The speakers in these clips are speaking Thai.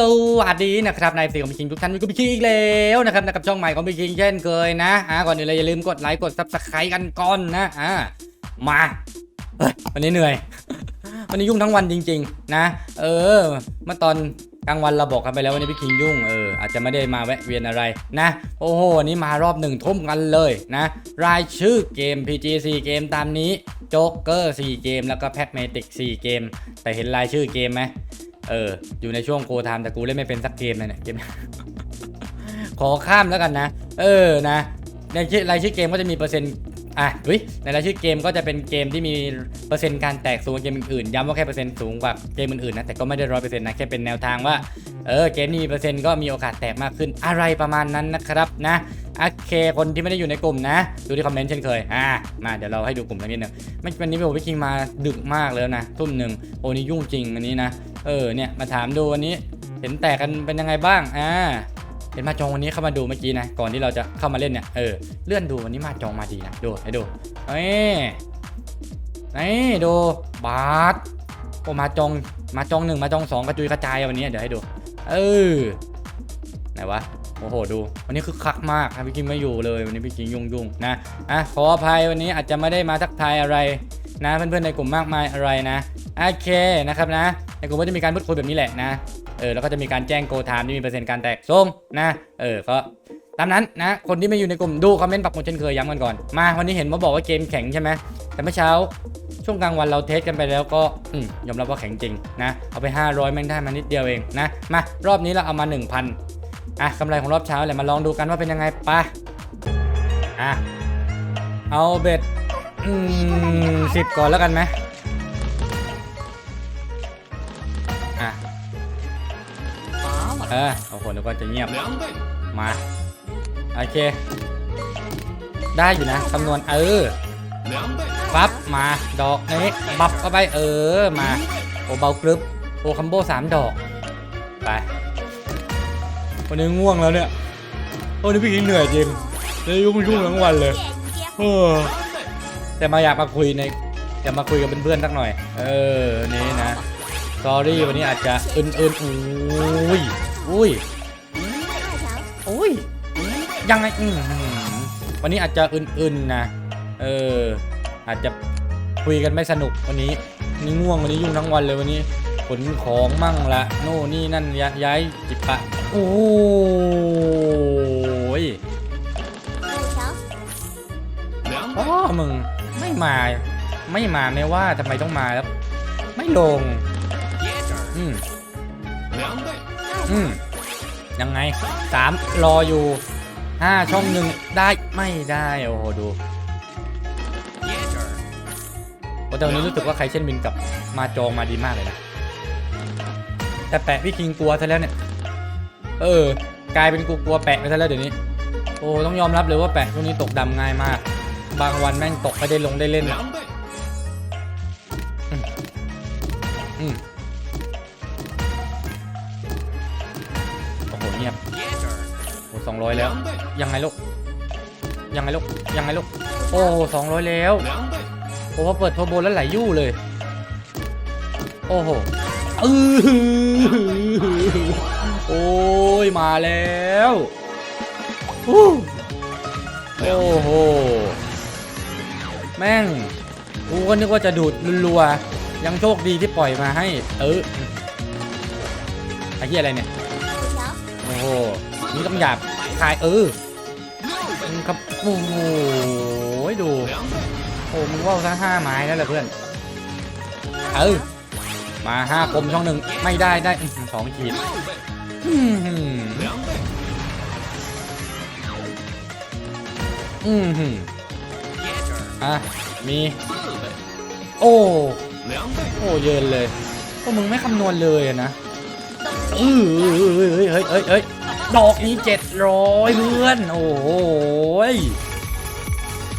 สวัสดีนะครับนายสีของพี่คิงทุกท่านมีกูพี่คิงอีกแล้วนะครับนะกับช่องใหม่ของพี่คิงเช่นเคยนะอ่าก่อนอื่นเลยอย่าลืมกดไลค์กดซับสไครต์กันก่อนนะอ่ามาเฮ้ยวันนี้เหนื่อย วันนี้ยุ่งทั้งวันจริง ๆ นะ เออเมื่อตอน กลางวันเราบอกกันไปแล้ววันนี้พี่คิงยุ่งเอออาจจะไม่ได้มาแวะเวียนอะไรนะ โอ้โหวันนี้มารอบหนึ่งทุ่มกันเลยนะ รายชื่อเกม PG 4เกมตามนี้โจ๊กเกอร์4เกม แล้วก็แพ็กเมติก4เกม แต่เห็นรายชื่อเกมไหมเออ อยู่ในช่วงโคไทม์แต่กูเล่นไม่เป็นสักเกมเลยเนี่ยเกมขอข้ามแล้วกันนะ เออนะในชื่อรายชื่อเกมก็จะมีเปอร์เซ็นต์ อะเฮ้ยในรายชื่อเกมก็จะเป็นเกมที่มีเปอร์เซ็นต์การแตกสูงกว่าเกมอื่นๆย้ำว่าแค่เปอร์เซ็นต์สูงกว่าเกมอื่นๆนะแต่ก็ไม่ได้ร้อยเปอร์เซ็นต์นะแค่เป็นแนวทางว่าเออเกมนี้มีเปอร์เซ็นต์ก็มีโอกาสแตกมากขึ้นอะไรประมาณนั้นนะครับนะโอเคคนที่ไม่ได้อยู่ในกลุ่มนะ ดูที่คอมเมนต์เช่นเคยอ่ามาเดี๋ยวเราให้ดูกลุ่มกันนิดหนึ่งไม่วันนี้พี่คิงมาดึกมากแล้วนะทุ่มหนึ่งโอ้นี่ยุ่งจริงวันนี้นะเออเนี่ยมาถามดูวันนี้เห็นแตกกันเป็นยังไงบ้างอ่า เห็นมาจองวันนี้เข้ามาดูเมื่อกี้นะก่อนที่เราจะเข้ามาเล่นเนี่ยเออเลื่อนดูวันนี้มาจองมาดีนะดูให้ดูเฮ้ยนี่ดูบาสโอ้มาจองมาจองหนึ่งมาจองสองกระจุยกระจายวันนี้เดี๋ยวให้ดู เออไหนวะโอ้โหดู วันนี้คือคักมากพี่กิงไม่อยู่เลยวันนี้พี่กิงยุ่งยุ่งๆนะอะขออภัยวันนี้อาจจะไม่ได้มาทักทายอะไรนะเพื่อนๆในกลุ่มมากมายอะไรนะโอเคนะครับนะในกลุ่มก็จะมีการพูดคุยแบบนี้แหละนะ เออแล้วก็จะมีการแจ้งโกไทม์ที่มีเปอร์เซ็นต์การแตกส้มนะเออก็ตามนั้นนะคนที่ไม่อยู่ในกลุ่มดูคอมเมนต์ปักหมุดเช่นเคยย้ำกันก่อนมาวันนี้เห็นมาบอกว่าเกมแข็งใช่ไหมแต่เมื่อเช้าช่วงกลางวันเราเทสกันไปแล้วก็อยอมรับว่าแข็งจริงนะเอาไป 500แม่งได้มานิดเดียวเองนะมารอบนี้เราเอามา 1,000อะกำไรของรอบเช้าแหละมาลองดูกันว่าเป็นยังไงปะอะเอาเบ็ดอืมสิบก่อนแล้วกันไหม เออเอ้โหแล้วก็จะเงียบ มา โอเค ได้อยู่นะคำนวณเออปั๊บมา ดอกนี้บับเข้าไป เออ มา โอเบากรึบ โอคัมโบสามดอก ไปวันนี้ง่วงแล้วเนี่ยวันนี้พี่เหนื่อยจริงเลยยุ่งยุ่งทั้งวันเลยเออแต่มาอยากมาคุยในอยามาคุยกับเพื่อนๆสักหน่อย เออ นี่นะ สอรี่วันนี้อาจจะอึนอึๆอุ้ย อุ้ยอุ้ยยังไงอืวันนี้อาจจะอื่นๆนะ เออ อาจจะคุยกันไม่สนุกวันนี้นี่ง่วงวันนี้ยุ่งทั้งวันเลยวันนี้ขนของมั่งละโน่นี่นั่นย้ายจิปะโอ้ยพ่อมึงไม่มา ไม่มาไม่ว่าทำไมต้องมาแล้ว ไม่ลง อืม อืมยังไงสามรออยู่ห้าช่องหนึ่งได้ไม่ได้ โอ้โห ดูโอ้แต่วันนี้รู้สึกว่าใครเช่นบินกับมาจองมาดีมากเลยนะ แต่แปะพี่คิงกลัวซะแล้วเนี่ย เออ กลายเป็นกูกลัวแปะไปซะแล้วเดี๋ยวนี้ โอ้ต้องยอมรับเลยว่าแปะช่วงนี้ตกดำง่ายมาก บางวันแม่งตกไม่ได้ลงได้เล่น，อืม เงียบโอ้สองร้อยแล้ว ยังไงลูก ยังไงลูก ยังไงลูก โอ้สองร้อยแล้วโอ้พอเปิดเทอรโบแล้วไหลยู่เลย โอ้โหอือโอ้ยมาแล้วโอ้โห แม่ง กูก็นึกว่าจะดูดรัวยังโชคดีที่ปล่อยมาให้ เออไอ้เหี้ยอะไรเนี่ย โหนี่ต้องหยาบคายเออครับโอ้โหดูโอ้มึงว่าซะห้าไม้แล้วแหละเพื่อนเออมาห้าคมช่องหนึ่งไม่ได้ได้สองขีดอืมฮึอะมีโอ้โอ้เยินเลยพวกมึงไม่คำนวณเลยนะเฮ้ยเฮ้ยเฮ้ยเฮ้ย ดอกนี้เจ็ดร้อยเพื่อน โอ้ย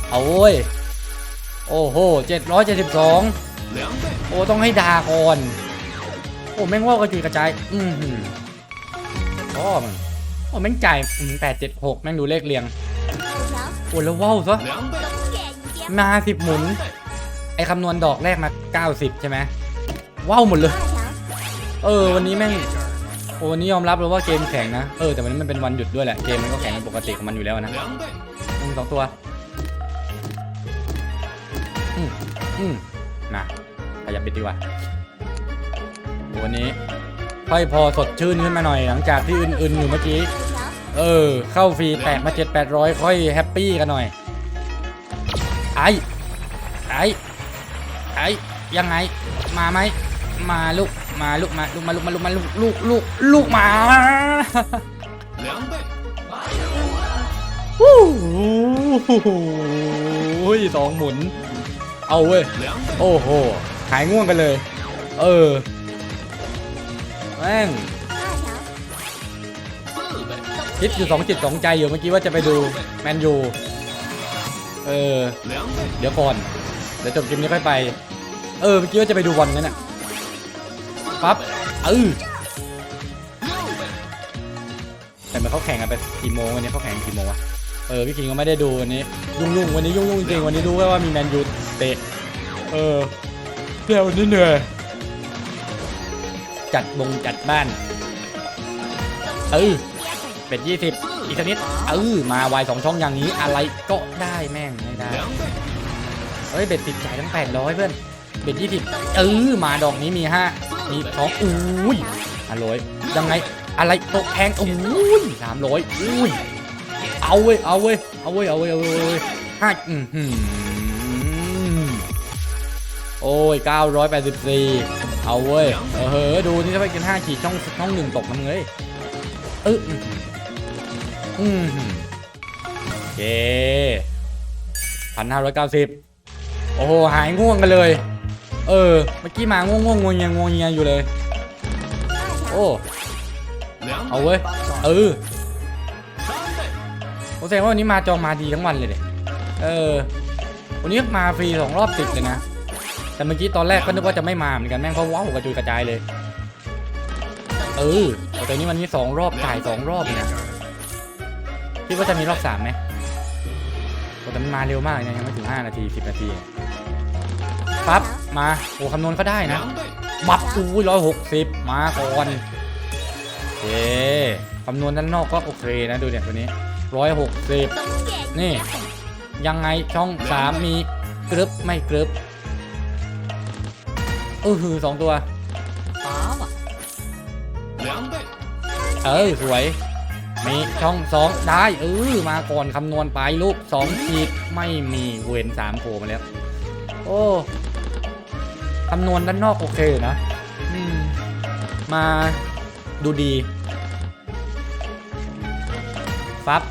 เอาโว้ย โอ้โหเจ็ดร้อยเจ็ดสิบสองโอ้ ต้องให้ดาก่อน โอ้ แม่งว่ากระจุกระจาย อืมชอมันโอ้แม่งจ่ายแปดเจ็ดหกแม่งดูเลขเรียง โอ้แล้วว่าวซะมาสิบหมุน ไอคำนวณดอกแรกมาเก้าสิบใช่ไหมว่าวหมดเลย เออ วันนี้แม่ง โอ้วันนี้ยอมรับเลยว่าเกมแข็งนะ เออแต่วันนี้มันเป็นวันหยุดด้วยแหละ เกมมันก็แข็งเป็นปกติของมันอยู่แล้วนะ，หนึ่งสองตัว อืมอืมนะขยับปิดดีกว่าวันนี้ค่อยพอสดชื่นขึ้นมาหน่อยหลังจากที่อื่นๆอยู่เมื่อกี้ เออ เข้าฟรีแตกมาเจ็ดแปดร้อยค่อยแฮปปี้กันหน่อย ไอ้ไอ้ไอ้ยังไง มาไหม มาลูก มาลูกมาลูกมาลูกมาลูกมาลูกลูกลูกลูกมาโอ้โหสองหมุน เอาเว้ย โอ้โห หายง่วงกันเลย เออแม่งคิดอยู่สองจิตสองใจอยู่เมื่อกี้ว่าจะไปดูแมนยู เออ เดี๋ยวก่อน เดี๋ยวจบคลิปนี้ค่อยไป เออ เมื่อกี้ว่าจะไปดูบอลนั่นน่ะ ปั๊บเออแต่เมื่อเขาแข่งกันไปกี่โมงวันนี้เขาแข่งกี่โมงวะเออพี่คิงก็ไม่ได้ดูวันนี้ยุ่งยุ่งวันนี้ยุ่งยุ่งจริงวันนี้รู้แค่ว่ามีแมนยูเตะเออเดี๋วันนี้เหนื่อยจัดบงจัดบ้าน เออเป็ดยี่สิบอีกนิดเออมาไวสองช่องอย่างนี้อะไรก็ได้แม่งไม่ได้เฮ้ยเบ็ดติดใจทั้งแปดร้อยเพื่อนเบ็ดยี่สิบเออมาดอกนี้มีห้า มีสองอุ้ยห้าร้อยยังไงอะไรตกแพงอุ้ยสามร้อยอุ้ยเอาเว้ยเอาเว้ยเอาเว้ยเอาเว้ยเอาเว้ยเอาเว้ยห้าอืมหืมโอ้ยเก้าร้อยแปดสิบสี่เอาเว้ยเออเฮ้ยดูนี่ถ้าไปกินห้าขีดช่องช่องหนึ่งตกมันเงยเอออืมอืมหืมโอเคพันห้าร้อยเก้าสิบโอ้โห หายง่วงกันเลย เออ เมื่อกี้มาง่วงง่วงงงยงงวงเงียงอยู่เลย โอ้ เอาเว้ย เออผมแสดงว่าวันนี้มาจองมาดีทั้งวันเลยเด็เออ วันนี้มาฟรีสองรอบติดเลยนะ แต่เมื่อกี้ตอนแรกก็นึกว่าจะไม่มาเหมือนกันแม่งเพราะว่าหัวกระจุยกระจายเลย เออ แต่นี้วันนี้สองรอบจ่ายสองรอบนะคิดว่าจะมีรอบสามไหมแต่มันมาเร็วมากนะยังไม่ถึงห้านาทีสิบนาที ปั๊บมาโอ้คำนวณก็ได้นะบับอู้ร้อยหกสิบมาก่อนเคคำนวณด้านนอกก็โอเคนะดูเนี่ยตัวนี้ร้อยหกสิบนี่ ยังไงช่องสามมีกรึบไม่กรึบเออหือสองตัวเออสวย มีช่องสองได้เออมาก่อนคำนวณไปลูกสองขีดไม่มีเวนสามโผล่มาแล้ว โอ้ คำนวณด้านนอกโอเคนะอืมมาดูดี ฟับ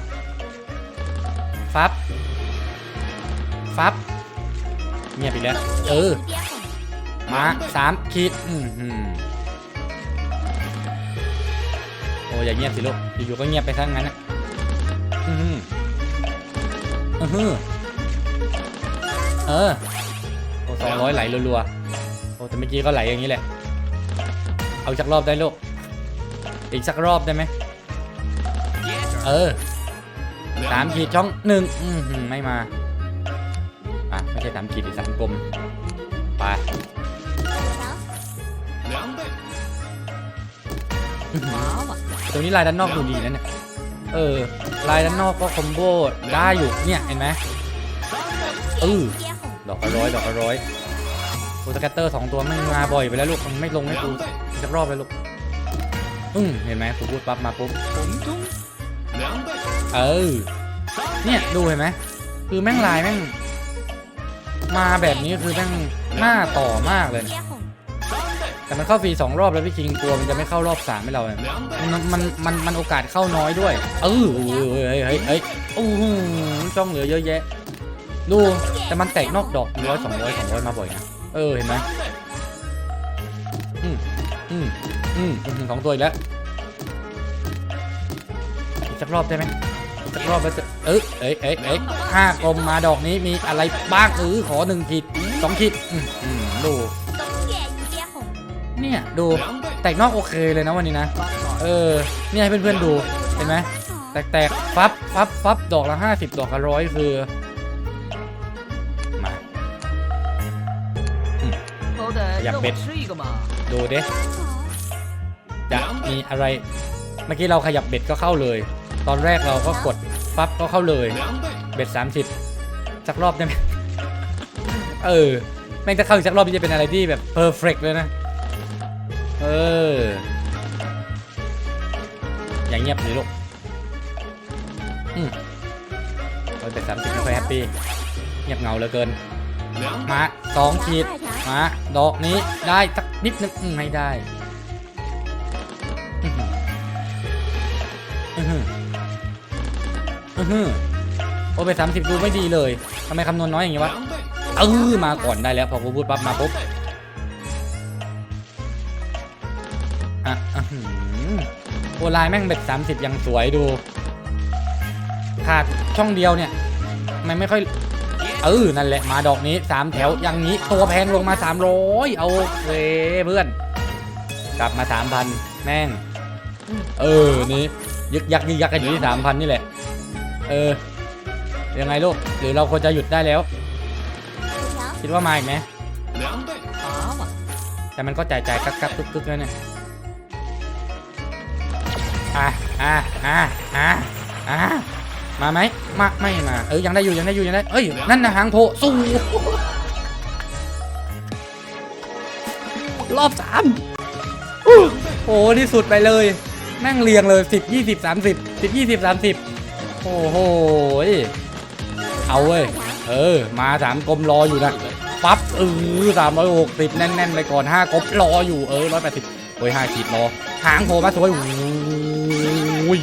ฟับ ฟับ เงียบอีกแล้ว เออ มาสามขีด อืมหืมโอ้ยอย่าเงียบสิลูก อยู่ๆก็เงียบไปทั้งนั้นนะอือหืออือหือเออโอ้สองร้อยไหลรัวๆโอ้ แต่เมื่อกี้ก็ไหลอย่างนี้แหละ เอาอีกสักรอบได้ลูก อีกสักรอบได้ไหม เออสามขีดช่องหนึ่งอือหือไม่มา อะ ไม่ใช่สามขีดหรือสามกลม ไป两倍，ตรงนี้ลายด้านนอกดูดีนะเนี่ย เออ ลายด้านนอกก็คอมโบได้อยู่ เนี่ย เห็นไหมเออดอกละร้อย ดอกละร้อย โอสแกตเตอร์สองตัวไม่มาบ่อยไปแล้วลูกมันไม่ลงให้กูจะรอบไปลูกอืมเห็นไหมกูพูดปั๊บมาปุ๊บเออเนี่ยดูเห็นไหมคือแม่งลายแม่งมาแบบนี้คือแม่งหน้าต่อมากเลย แต่มันเข้าฟรีสองรอบแล้วพี่คิงกลัวมันจะไม่เข้ารอบสามให้เราเลยมันมันมันมันโอกาสเข้าน้อยด้วย เออเฮ้ยเฮ้ยเฮ้ยโอ้โหช่องเหลือเยอะแยะ ดู แต่มันแตกนอกดอกร้อยสองร้อยสองร้อยมาบ่อยนะ เออเห็นไหมอืมอืมอืมถึงสองตัวอีกแล้วสักรอบได้ไหมสักรอบแล้วจะเออเอ้ยเอ๊ะเอ๊ะห้ากลมมาดอกนี้มีอะไรบ้างเออขอหนึ่งขีดสองขีดอืมอืมดู เนี่ยดูแตกนอกโอเคเลยนะวันนี้นะ เออ เนี่ยให้เพื่อนๆดู เห็นไหมแตกๆ ฟับ ฟับ ฟับ ดอกละห้าสิบดอกละร้อยคือ อยากเบ็ดดูเด้จะมีอะไร เมื่อกี้เราขยับเบ็ดก็เข้าเลย ตอนแรกเราก็กดปั๊บก็เข้าเลย เบ็ดสามสิบสักรอบได้ไหมเออ แม่งจะเข้าอีกสักรอบจะเป็นอะไรที่แบบเพอร์เฟกเลยนะ เออ อย่างเงียบเลยลูกอืมเบ็ดสามสิบไม่ค่อยแฮปปี้เงียบเงาเหลือเกิน มาสองขีด มาดอกนี้ได้สักนิดนึงไม่ได้อือหืออือหืออือหือโอ้ไปสามสิบดูไม่ดีเลยทำไมคำนวณน้อยอย่างงี้วะ，เออมาก่อนได้แล้วพอกูพูดปั๊บมาปุ๊บอะอือหือโอลายแม่งเบ็ดสามสิบยังสวยดู ขาดช่องเดียวเนี่ยทำไมไม่ค่อย เออนั่นแหละมาดอกนี้สามแถวอย่างนี้ตัวแพงลงมาสามร้อยเอาเว้เพื่อน กลับมาสามพันแม่ง เออนี่ยักยักยึกยักกันอยู่ที่สามพันนี่แหละ เออยังไงลูกหรือเราควรจะหยุดได้แล้ว คิดว่ามาอีกไหมแต่มันก็จ่ายจ่ายกักกักกึกกึกเนี่ยอะอะอะอะอะ มาไหมมาไม่มาเออยังได้อยู่ยังได้อยู่ยังได้เอ้ยนั่นนะหางโพสู้รอบสามอู้โอ้ที่สุดไปเลยแม่งเรียงเลยสิบยี่สิบสามสิบสิบยี่สิบสามสิบโอ้โหยเอาเว้ยเออ มาสามกลมรออยู่นะปั๊บเออสามร้อยหกสิบแน่นๆไปก่อนห้ากบรออยู่เออร้อยแปดสิบโอ้ยห้าขีดรอหางโผล่มาสวยโอ้ย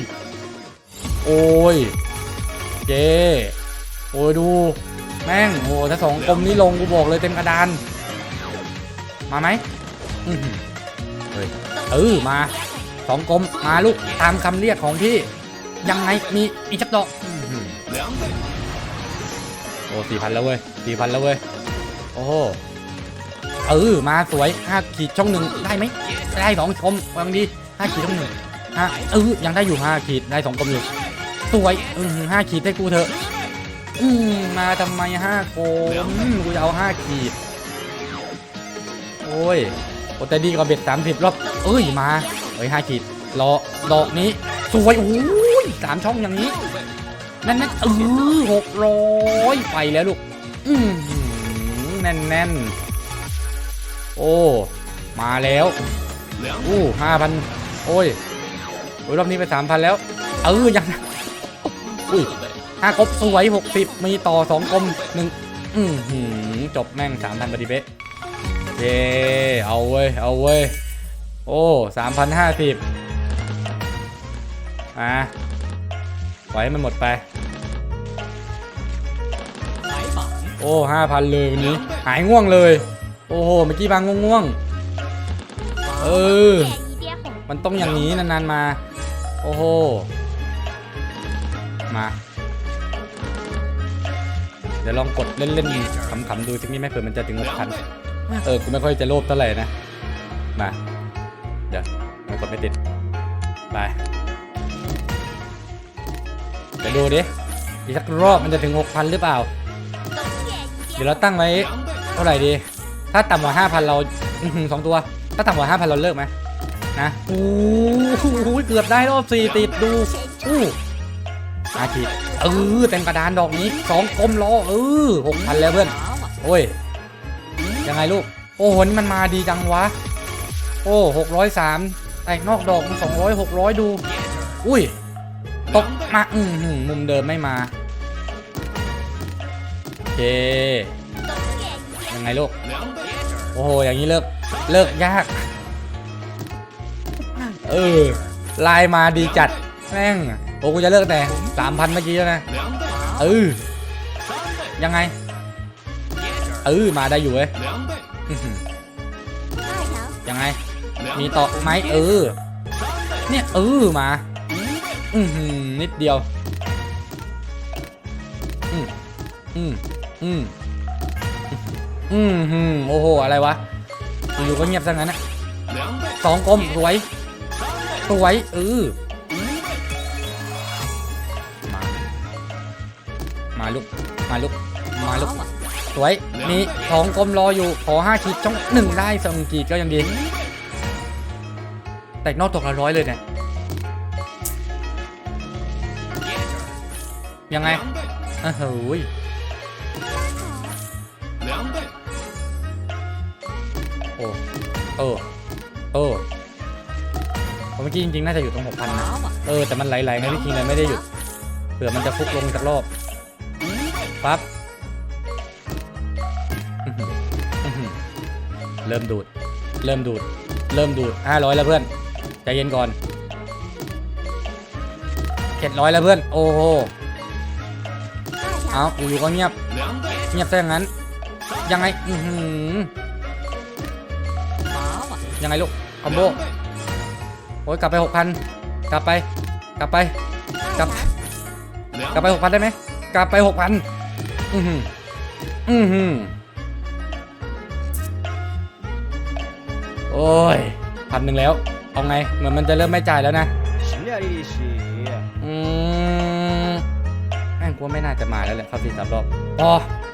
โอ้ย เจโอ้ยดู แม่งโอ้ถ้าสองกลมนี้ลงกูบอกเลยเต็มกระดาน มาไหมอื้อหือเฮ้ยเออมาสองกลมมาลูกตามคำเรียกของพี่ ยังไงมีอีกจักดอกอื้อหือ两倍，โอ้สี่พันแล้วเว้ยสี่พันแล้วเว้ยโอ้โหเออมาสวยห้าขีดช่องหนึ่งได้ไหมได้สองกลมวางดีห้าขีดช่องหนึ่งห้าเออยังได้อยู่ห้าขีดได้สองกลมอยู่ สวยอืมห้าขีดให้กูเถอะ อืมมาทำไมห้ากมกูจะเอาห้าขีด โอ้ยโอแต่ดีกว่าเบ็ดสามสิบรอบ เอ้ยมา เอ้ยห้าขีดรอดอกนี้ สวย โอ้ยสามช่องอย่างนี้ นั่นนั่นเออหกร้อยไปแล้วลูก อืมแน่นแน่นโอ้ มาแล้วอู้ห้าพันโอ้ยโอ้ยรอบนี้ไปสามพันแล้ว เออยัง อุ้ยห้าครบสวย 60 มีต่อ 2กลมหนึ่งอือหือจบแม่ง 3,000พอดีเบสเย้เอาเว้ย เอาเว้ย โอ้3,050มาปล่อยให้มันหมดไป โอ้ห้าพันเลยวันนี้ หายง่วงเลย โอ้โห เมื่อกี้บางง่วงเออ มันต้องอย่างนี้นานๆมา โอ้โห มา เดี๋ยวลองกดเล่นๆขำๆดูทีนี้แม่เผื่อมันจะถึงหกพันเออกูไม่ค่อยจะโลภเท่าไหร่นะ มา เดี๋ยวไม่กดไม่ติด ไป เดี๋ดูดิ อีกสักรอบมันจะถึงหกพันหรือเปล่า เดี๋ยวเราตั้งไว้เท่าไหร่ดี ถ้าต่ำกว่าห้าพันเราสองตัว ถ้าต่ำกว่าห้าพันเราเลิกไหมนะ โอ้โหเกือบได้รอบสี่ติดดู อู้ อาคิเออเต็มกระดานดอกนี้สองกลมล้อเออหกพันแล้วเพื่อนโอ้ยยังไงลูก โอ้โหนี่มันมาดีจังวะ โอ้หกร้อยสามแตกนอกดอกมันสองร้อยหกร้อยดู อุ้ย ตกมาอืมมุมเดิมไม่มาโอเคยังไงลูก โอ้โห อย่างนี้เลิก เลิกยาก เออ ลายมาดีจัด แม่ง โอ้กูจะเลิกแต่สามพันเมื่อกี้แล้วนะเออยังไงเออมาได้อยู่เว้ยยังไง มีต่อไหมเออ เนี่ยเออมา อืมนิดเดียว อืมอืมอืมอืมโอ้โห อะไรวะ อยู่ก็เงียบซะงั้นนะสองกลมสวย สวยเออ ลูก มาลูก มาลูก สวย นี่องกลมรออยู่ ขอห้าขีดช่องหนึ่งได้สองขีดก็ยังดี แต่นอกตกละร้อยเลยเนี่ย ยังไงอ้าวเฮ้ยโอ้เออ เออผมเมื่อกี้จริงๆ น่าจะอยู่ตรงหกพันนะ เออ แต่มันไหลๆไงพี่คิงเลยไม่ได้หยุด เผื่อมันจะฟุกลงจากรอบ ปั๊บเริ่มดูด เริ่มดูด เริ่มดูดห้าร้อยแล้วเพื่อน ใจเย็นก่อนเจ็ดร้อยแล้วเพื่อน โอ้โห เอาอยู่ก็เงียบ เงียบซะอย่างนั้น ยังไง อือหือยังไงลูก คอมโบ โอ้ยกลับไปหกพันกลับไป กลับไป กลับ กลับไปหกพันได้ไหม กลับไปหกพัน อือหืออือหือโอ้ยพันหนึ่งแล้ว เอาไง เหมือนมันจะเริ่มไม่จ่ายแล้วนะอือแม่งกลัวไม่น่าจะมาแล้วแหละครับสี่สามรอบพอ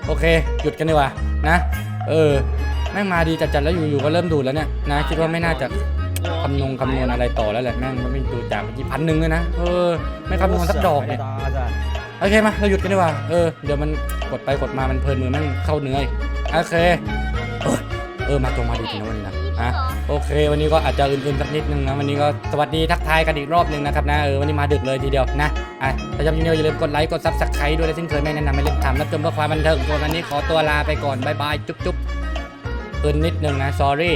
โอเค หยุดกันดีกว่านะ เออ แม่งมาดีจัดๆแล้วอยู่ๆก็เริ่มดูดแล้วเนี่ยนะคิดว่าไม่น่าจะคำนงคำนวณอะไรต่อแล้วแหละแม่งมันไม่ดูจากไปกี่พันหนึ่งเลยนะเออไม่คำนวณสักดอกเนี่ย โอเคมาเราหยุดกันดีกว่าเออเดี๋ยวมันกดไปกดมามันเพลินมือแม่งเข้าเนื้อโอเคเออเออมาตรงมาดีจริงนะวันนี้นะ一อะโอเค วันนี้ก็อาจจะอื่นๆสักนิดนึงนะวันนี้ก็สวัสดีทักทายกันอีกรอบหนึงนะครับนะเออวันนี้มาดึกเลยทีเดียวนะอะถ้าชอบคลิปนี้อย่าลืมกดไลค์กดซับสไครต์ด้วยและเช่นเคยไม่แนะนำให้เล่นทำรับชมเพื่อความบันเทิงส่วนวันนี้ขอตัวลาไปก่อนบายบายจุ๊บจุ๊บอื่นนิดนึงนะ sorry